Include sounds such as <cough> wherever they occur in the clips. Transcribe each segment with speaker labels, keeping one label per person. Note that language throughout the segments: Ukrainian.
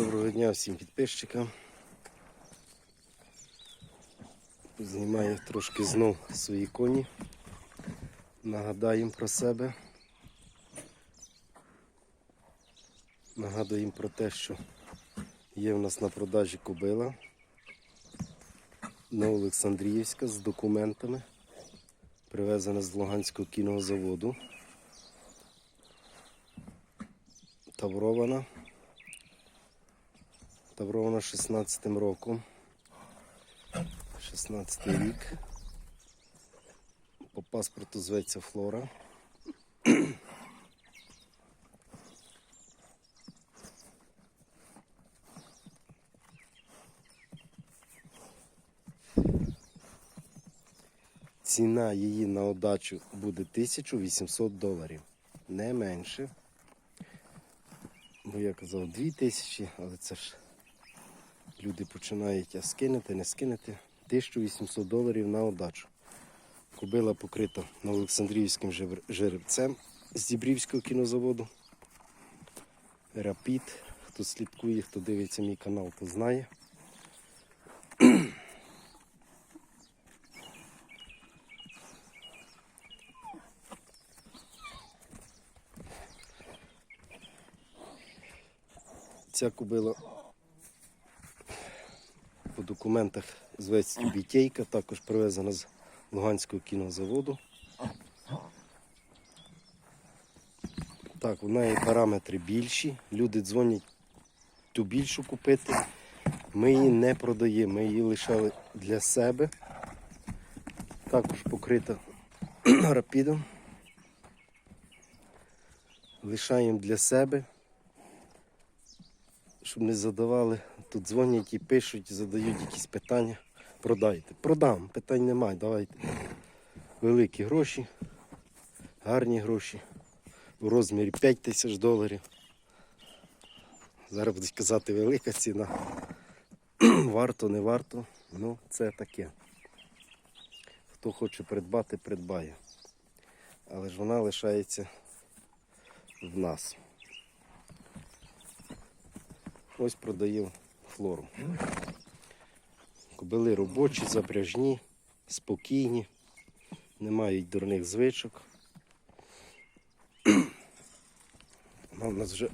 Speaker 1: Доброго дня всім підписчикам. Знімаю трошки знов свої коні. Нагадаємо про себе. Нагадуємо про те, що є в нас на продажі кобила Новоолександріївська з документами, привезена з Луганського кінного заводу. Таврована. Таврована 16 роком. 16 рік. По паспорту зветься Флора. Ціна її на отдачу буде 1800 доларів. Не менше. Бо я казав 2000, але це ж люди починають а скинути, не скинути. 1800 доларів на отдачу. Кобила покрита Новоолександрівським жеребцем з Дібрівського кінозаводу. Рапід. Хто слідкує, хто дивиться мій канал, то знає. Ця кобила по документах зветься Бітейка, також привезена з Луганського кінозаводу. Так, у неї параметри більші. Люди дзвонять ту більшу купити. Ми її не продаємо, ми її лишали для себе. Також покрита <clears throat> рапідом. Лишаємо для себе щоб не задавали. Тут дзвонять і пишуть, задають якісь питання. Продайте. Продам, питань немає, давайте. Великі гроші, гарні гроші. У розмірі 5 тисяч доларів. Зараз будуть казати велика ціна. <clears throat> варто, не варто. Ну, це таке. Хто хоче придбати, придбає. Але ж вона лишається в нас. Ось продаю флору. Кобили робочі, запряжні, спокійні, не мають дурних звичок. Вона в нас вже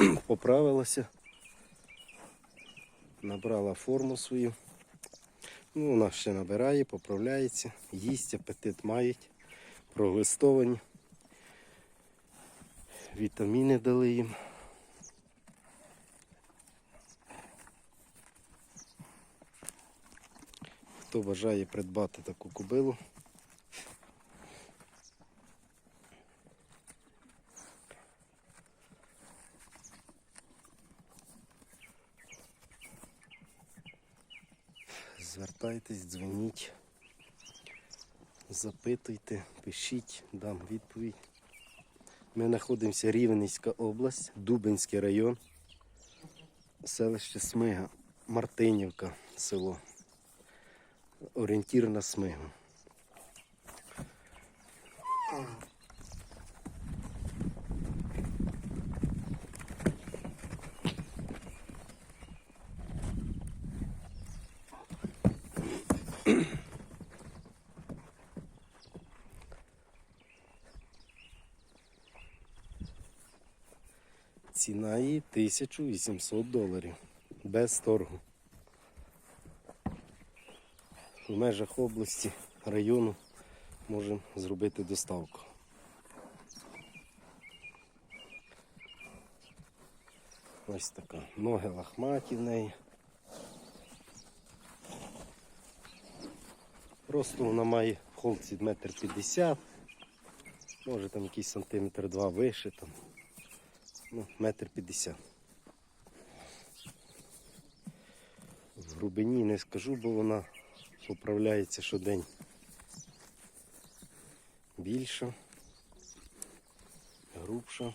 Speaker 1: <clears throat> поправилася, набрала форму свою. Ну, вона ще набирає, поправляється, їсть, апетит мають, проглистовані. Вітаміни дали їм. Хто бажає придбати таку кобилу. Звертайтесь, дзвоніть, запитуйте, пишіть, дам відповідь. Ми знаходимося Рівненська область, Дубинський район, селище Смига, Мартинівка, село орієнтір на смигу. Ціна її 1800 доларів без торгу. В межах області, району можемо зробити доставку. Ось така. Ноги лахматі в неї. Просто вона має холці метр п'ятдесят, може там якийсь сантиметр два вище, там. Ну, метр п'ятдесят. В глибині не скажу, бо вона поправляється щодень більше, грубша.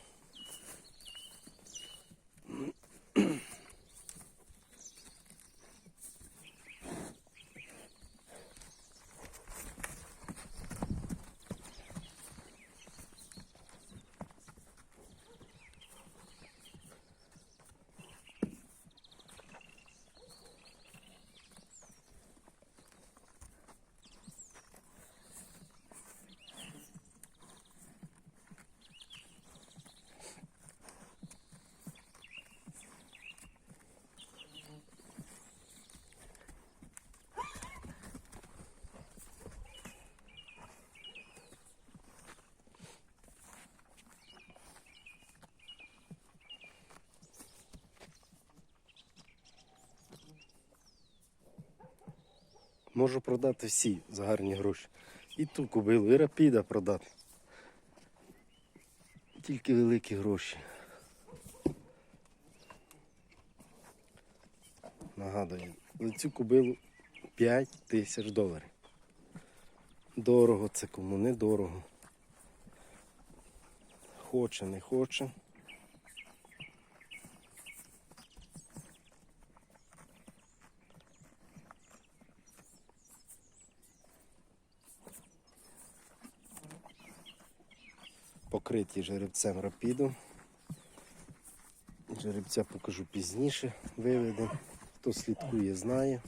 Speaker 1: Можу продати всі за гарні гроші. І ту кобилу, і рапіда продати. Тільки великі гроші. Нагадую, за цю кобилу 5 тисяч доларів. Дорого це кому не дорого. Хоче, не хоче. Покриті жеребцем рапіду. Жеребця покажу пізніше, виведе. Хто слідкує, знає.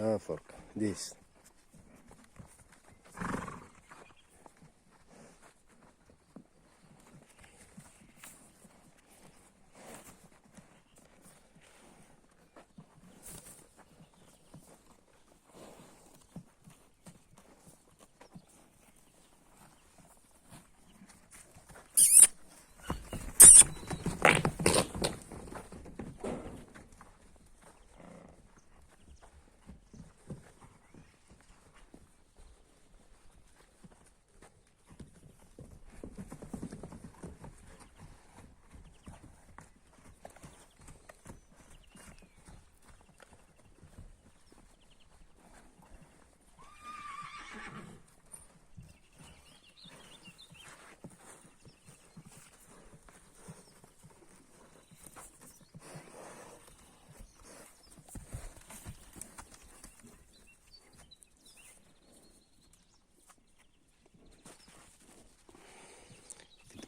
Speaker 1: Ne fark? This.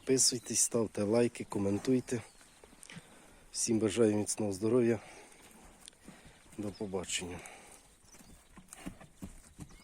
Speaker 1: Підписуйтесь, ставте лайки, коментуйте. Всім бажаю міцного здоров'я. До побачення.